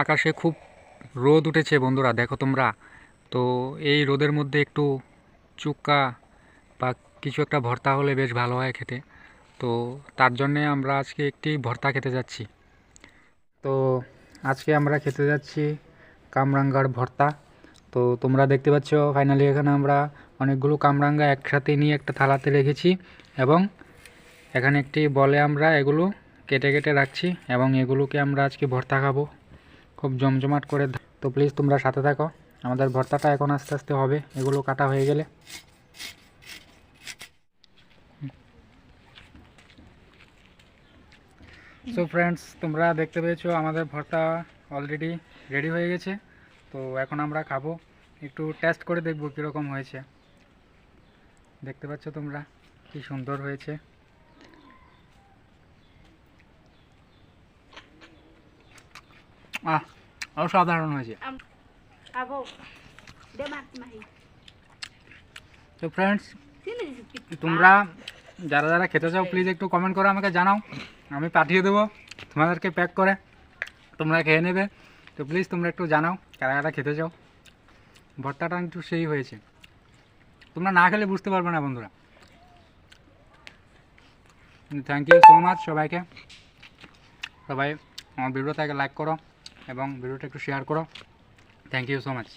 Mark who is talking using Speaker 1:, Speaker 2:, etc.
Speaker 1: আকাশে খুব রোদ উঠেছে বন্ধুরা, দেখো তোমরা। তো এই রোদের মধ্যে একটু চুক্কা বা কিছু একটা ভর্তা হলে বেশ ভালো হয় খেতে। তো তার জন্যে আমরা আজকে একটি ভর্তা খেতে যাচ্ছি। তো আজকে আমরা খেতে যাচ্ছি কামরাঙ্গার ভর্তা। তো তোমরা দেখতে পাচ্ছ, ফাইনালি এখানে আমরা অনেকগুলো কামরাঙ্গা একসাথে নিয়ে একটা থালাতে রেখেছি এবং এখানে একটি বলে আমরা এগুলো কেটে কেটে রাখছি এবং এগুলোকে আমরা আজকে ভর্তা খাব। খুব জমজমাট করে তো প্লিজ তোমরা সাথে থাকো। আমাদের ভর্তাটা এখন আস্তে আস্তে হবে। এগুলো কাটা হয়ে গেলে। সো ফ্রেন্ডস তোমরা দেখতে পেয়েছ আমাদের ভর্তা অলরেডি রেডি হয়ে গেছে। তো এখন আমরা খাব। একটু টেস্ট করে দেখব কীরকম হয়েছে। দেখতে পাচ্ছ তোমরা কি সুন্দর হয়েছে। আহ অসাধারণ হয়েছে. তো ফ্রেন্ডস. তোমরা যারা যারা খেতে চাও প্লিজ একটু কমেন্ট করে আমাকে জানাও। আমি পাঠিয়ে দেবো তোমাদেরকে প্যাক করে তোমরা খেয়ে নেবে। তো প্লিজ তোমরা একটু জানাও কারা কারা খেতে চাও ভর্তাটা একটু সেই হয়েছে। তোমরা না খেলে বুঝতে পারবে না বন্ধুরা। থ্যাংক ইউ সো মাচ সবাইকে। সবাই আমার ভিডিওটাকে লাইক করো। এবং ভিডিওটা একটু শেয়ার করো। Thank you so much